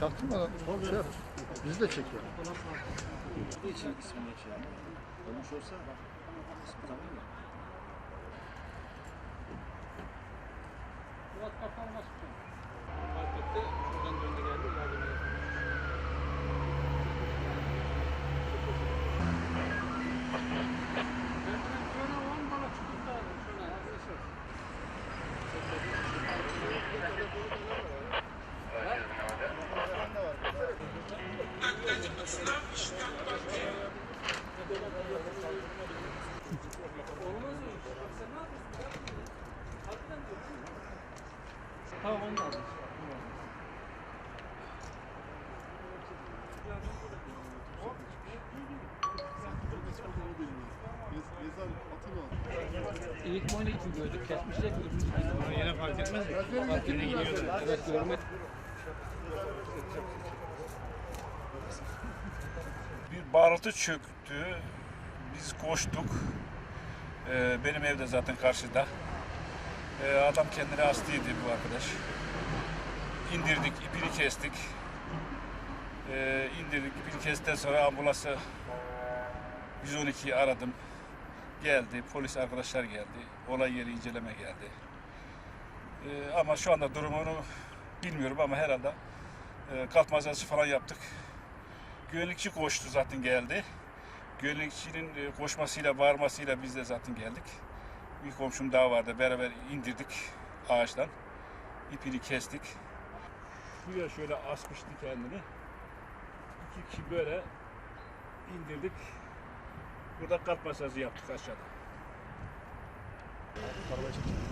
Çaktırma lan. Şey yap. Bizi de çekiyor. Ne için ismi geçiyor? Olmuş olsa ismi tamam mı? Murat nasıl tutuyor? Fark etti. Şuradan Tamam onu aldım. İlk oyunu için gördük. Kesmişler gördük. Yine fark etmez mi? Fark yine gidiyor da. Evet görmek. Bir bağırtı çöktü. Biz koştuk. Ee, benim evde zaten karşıda. Ee, adam kendini hastaydı bu arkadaş. İndirdik, ipini kestik. Ee, indirdik, ipini kestikten sonra ambulansı 112'yi aradım. Geldi, polis arkadaşlar geldi. Olay yeri inceleme geldi. Ee, ama şu anda durumunu bilmiyorum ama herhalde e, kalp falan yaptık. Güvenlikçi koştu zaten geldi. Güvenlikçinin e, koşmasıyla, bağırmasıyla biz de zaten geldik. Bir komşum daha vardı. Beraber indirdik ağaçtan. İpini kestik. Şuraya şöyle asmıştı kendini. İki kişi böyle indirdik. Burada kalp masajı yaptık aşağıda. Arabaya çekiyor.